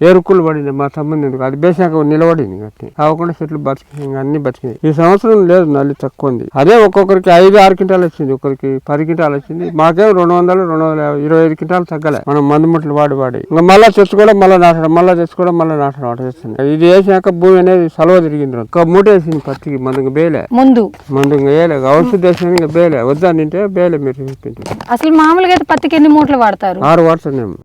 ఏరుకులు పడింది మా ఎందుకు? అది బేసాక నిలబడింది గట్టి అవ్వకుండా చెట్లు బతికి అన్ని బతికినాయి. ఈ సంవత్సరం లేదు నల్లి తక్కువ ఉంది. అదే ఒక్కొక్కరికి ఐదు ఆరు క్వింటాలు వచ్చింది ఒకరికి పది క్వింటాలు వచ్చింది. మాకేం రెండు వందలు రెండు వందల ఇరవై ఐదు క్వింటాలు తగ్గలే. మనం మందు ముట్లు వాడి వాడి. ఇంకా మళ్ళా తెచ్చుకోవడం మళ్ళీ నాటడం మళ్ళీ తెచ్చుకోవడం మళ్ళీ నాటడం అట్లా చేస్తుంది. ఇది వేసాక భూమి అనేది సలవ తిరిగింది. ఒక మూట వేసింది పత్తికి మందుకు బేలే. ముందు. మందు ఇంకా వేయలే. ఔషధ ఇంకా బేలే. వద్దానంటే బేలే మీరు అసలు మామూలుగా అయితే పత్తికి ఎన్ని మూటలు వాడతారు? ఆరు వాడుతున్నాము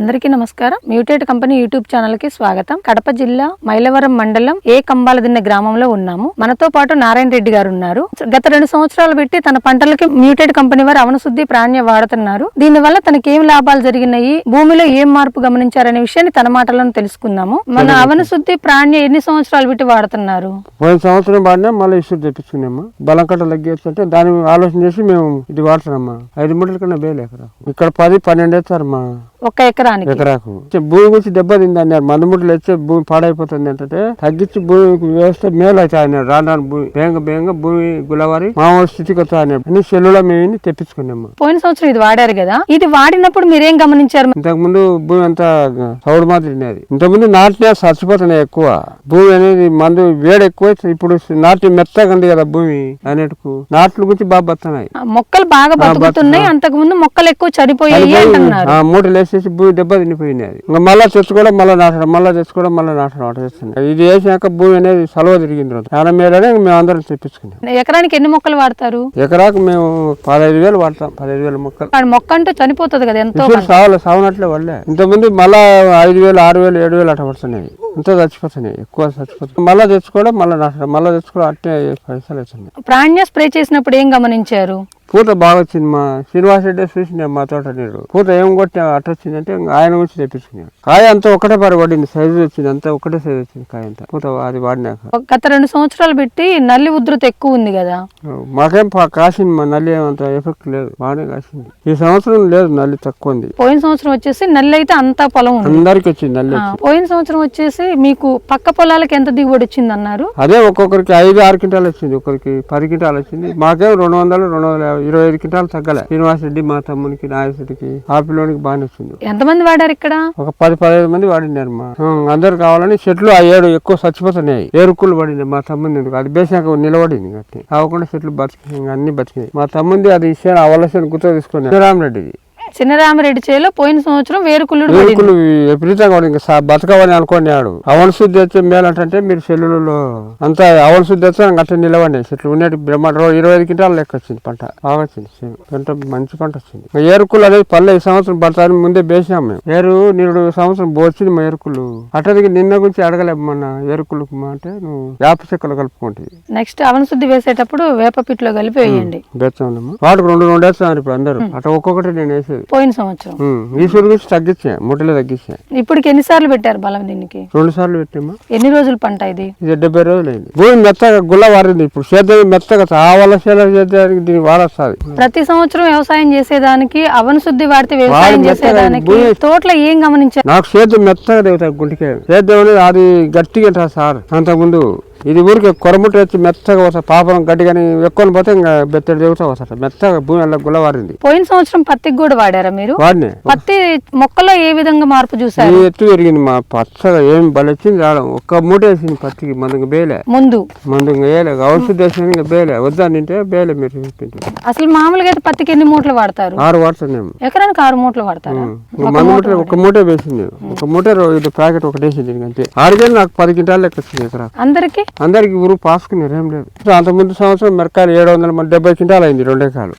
అందరికీ నమస్కారం. మ్యూటేట్ కంపెనీ యూట్యూబ్ ఛానల్కి స్వాగతం. కడప జిల్లా మైలవరం మండలం ఏ కంబాలదిన్న గ్రామంలో ఉన్నాము. మనతో పాటు నారాయణ రెడ్డి గారు ఉన్నారు. గత రెండు సంవత్సరాలు పెట్టి తన పంటలకి మ్యూటేట్ కంపెనీ వారు అవనశుద్ధి ప్రాణ్య వాడుతున్నారు. దీనివల్ల తనకి ఏం లాభాలు జరిగినాయి? భూమిలో ఏం మార్పు గమనించారనే విషయాన్ని తన మాటలను తెలుసుకుందాము. మన అవనశుద్ధి ప్రాణ్య ఎన్ని సంవత్సరాలు పెట్టి వాడుతున్నారు? పోయిన సంవత్సరం వాడినా మళ్ళీ ఇష్యూ తెప్పించుకున్నాము బలం కట్ట లగ్గేస్తుంటే దాని ఆలోచన చేసి మేము ఇది వాడుతున్నామా? ఐదు మూటల కన్నా ఇక్కడ పది పన్నెండు వేస్తారు మా. ఒక్క ఎకరానికి. ఎకరాకు. భూమి గురించి దెబ్బతింది అన్నారు మందు ముట్టలు వచ్చే భూమి పాడైపోతుంది అంటే తగ్గించి భూమి వేస్తే మేలు అవుతాయి అన్నారు రాను భూమి బేంగ బేంగ భూమి గులవారి మామూలు స్థితికి వస్తా అన్నారు అని సెల్లులో మేము తెప్పించుకున్నాము. పోయిన సంవత్సరం ఇది వాడారు కదా? ఇది వాడినప్పుడు మీరేం గమనించారు? ఇంతకు ముందు భూమి అంతా సౌడు మాదిరి ఉండేది ఇంతకుముందు నాటినే చచ్చిపోతున్నాయి ఎక్కువ. భూమి అనేది మందు వేడి ఎక్కువ ఇప్పుడు నాటి మెత్తగా ఉంది కదా భూమి అనేటుకు నాట్ల గురించి బాగా బతున్నాయి మొక్కలు బాగా బతుకుతున్నాయి. అంతకు ముందు మొక్కలు ఎక్కువ చనిపోయాయి అంటున్నారు. మూటలు వేసేసి భూమి దెబ్బ తినిపోయింది అది. ఇంకా మళ్ళా తెచ్చుకోవడం మళ్ళీ నాటడం మళ్ళీ తెచ్చుకోవడం మళ్ళీ నాటడం అట్లా చేస్తుంది. ఇది వేసాక భూమి అనేది సలవ తిరిగింది రోజు. చాలా మేలనే మేము అందరం తెప్పించుకున్నాం. ఎకరానికి ఎన్ని మొక్కలు వాడతారు? ఎకరాకు మేము పదహైదు వేలు వాడతాం పదహైదు వేల మొక్కలు. మొక్క అంటూ చనిపోతుంది కదా ఎంతో సావలే సావనట్లే వాళ్ళే ఇంతకుముందు మళ్ళా ఐదు వేలు ఆరు వేలు ఏడు వేలు అట్లా పడుతున్నాయి. ఇంత చచ్చిపోతున్నాయి ఎక్కువ చచ్చిపోతున్నాయి. మళ్ళీ తెచ్చుకోవడం మళ్ళీ నాటడం మళ్ళీ తెచ్చుకోవడం అట్టే పైసలు అవుతున్నాయి ప్రాణ్య స్ప్రే చేసినప్పుడు ఏం గమనించారు? పూత బాగా వచ్చింది మా శ్రీనివాస్ రెడ్డి చూసిన మా తోట నీరు. పూత ఏం కొట్టి అట్ట వచ్చిందంటే ఆయన గురించి తెప్పించుకున్నాడు. కాయ అంతా ఒకటే పరి పడింది సైజు వచ్చింది అంతా ఒకటే సైజు వచ్చింది కాయ అంతా. పూత అది వాడినాక. గత రెండు సంవత్సరాలు పెట్టి నల్లి ఉధృతి ఎక్కువ ఉంది కదా. మాకేం కాసింది మా నల్లి ఏమంత ఎఫెక్ట్ లేదు బాగానే కాసింది. ఈ సంవత్సరం లేదు నల్లి తక్కువ ఉంది. పోయిన సంవత్సరం వచ్చేసి నల్లి అయితే అంతా పొలం అందరికి వచ్చింది నల్లి పోయిన సంవత్సరం వచ్చేసి మీకు పక్క పొలాలకి ఎంత దిగుబడి వచ్చింది అన్నారు అదే ఒక్కొక్కరికి ఐదు ఆరు క్వింటాలు వచ్చింది ఒకరికి పది క్వింటాలు వచ్చింది. మాకేం రెండు వందలు రెండు వందల యాభై, ఇరవై ఐదు క్వింటాలు తగ్గలే. శ్రీనివాస్ రెడ్డి మా తమ్మునికి నాగేశ్వరికి ఆపిలోనికి బాగానే వచ్చింది. ఎంతమంది వాడారు ఇక్కడ? ఒక పది పదిహేను మంది వాడినారు మా. అందరు కావాలని చెట్లు ఆ ఏడు ఎక్కువ చచ్చిపోతున్నాయి. ఏరుకులు పడింది మా తమ్ముని ఎందుకు? అది బేసాక నిలబడింది గట్టి. అవ్వకుండా చెట్లు బతికి అన్ని బతికినాయి. మా తమ్ముంది అది ఇచ్చాను అవలసిన గుర్తు తీసుకుని రామరెడ్డిది చిన్నరామరెడ్డి చేలో పోయిన సంవత్సరం వేరుకుళ్ళుడు పడింది. ఏరుకులు విపరీతంగా ఇంకా బతకవని అనుకున్నాడు అవన శుద్ధి వచ్చే మేలంటే మీరు చెల్లులలో అంతా అవన శుద్ధి వచ్చే అట్లా నిలవండి. చెట్లు ఉన్నట్టు బ్రహ్మాండ ఇరవై ఐదు క్వింటాలు లెక్క వచ్చింది పంట. బాగా వచ్చింది. పంట మంచి పంట వచ్చింది. ఏరుకులు అనేది పల్లె ఈ సంవత్సరం పడతారని ముందే వేసినాం మేము. ఏరు నిరుడు సంవత్సరం వచ్చింది మా ఏరుకులు అట్టదికి నిన్న గురించి అడగలే మన ఏరుకులకు మా అంటే నువ్వు వేప చెక్కలు కలుపుకుంటుంది నెక్స్ట్ అవనశుద్ధి వేసేటప్పుడు వేప పిట్లో కలిపి వేయండి. వేస్తామమ్మా వాటికి రెండు రెండు వేస్తున్నారు ఇప్పుడు అందరూ. అట్లా ఒక్కొక్కటి నేను వేసేది. పోయిన సంవత్సరం. ఉం. ఈ సూరు గురించి తగ్గించా ముట్టలే తగ్గించా. ఇప్పటికి ఎన్నిసార్లు పెట్టారు బలం దీనికి? రెండు సార్లు పెట్టామా? ఎన్ని రోజుల పంట ఇది? ఇది డెబ్బై రోజులు అయింది భూమి మెత్తగా గుల్ల వారింది ఇప్పుడు. సేద్యం మెత్తగా ఆవల సేద్యం సేద్యానికి దీన్ని వాడొస్తుంది. ప్రతి సంవత్సరం వ్యవసాయం చేసేదానికి అవనశుద్ధి వాడితే వ్యవసాయం చేసేదానికి తోటలో ఏం గమనించారు నాకు సేద్యం మెత్తగా దిగుతాయి గుంటికాయ సేద్యం అనేది అది గట్టిగా సార్. అంతకుముందు ఇది ఊరికి కొరముట్టు వచ్చి మెత్తగా వస్తుంది పాపం గట్టిగాని ఎక్కువ పోతే ఇంకా బెత్తడి దిగుతా వస్తుంది మెత్తగా భూమి గుల్ల వారింది. పోయిన సంవత్సరం పత్తికి కూడా వాడారా మీరు? వాడిని. పత్తి మొక్కలో ఏ విధంగా మార్పు చూసారు ఎత్తు పెరిగింది మా పచ్చగా ఏం బలొచ్చింది రావడం ఒక్క మూట వేసింది పత్తికి మందుకు బేలే. ముందు? మందు వేయలే. ఔషధ ఇంకా బేలే. వద్దానంటే బేలే మీరు అసలు మామూలుగా అయితే పత్తికి ఎన్ని మూటలు వాడతారు? ఆరు వాడుతున్నాము ఎకరానికి ఆరు మూటలు వాడతారా? మందు మూట ఒక మూట వేసింది ఒక మూట ఇది ప్యాకెట్ ఒకటి వేసింది అంతే. ఆడికెళ్ళి నాకు పది క్వింటాలు లెక్క వచ్చింది ఎకరా అందరికి? అందరికి ఊరు పాసుకున్నారు ఏం లేదు. అంత ముందు సంవత్సరం మిరకాయలు ఏడు వందల మంది డెబ్బై క్వింటాలు అయింది రెండేకాలు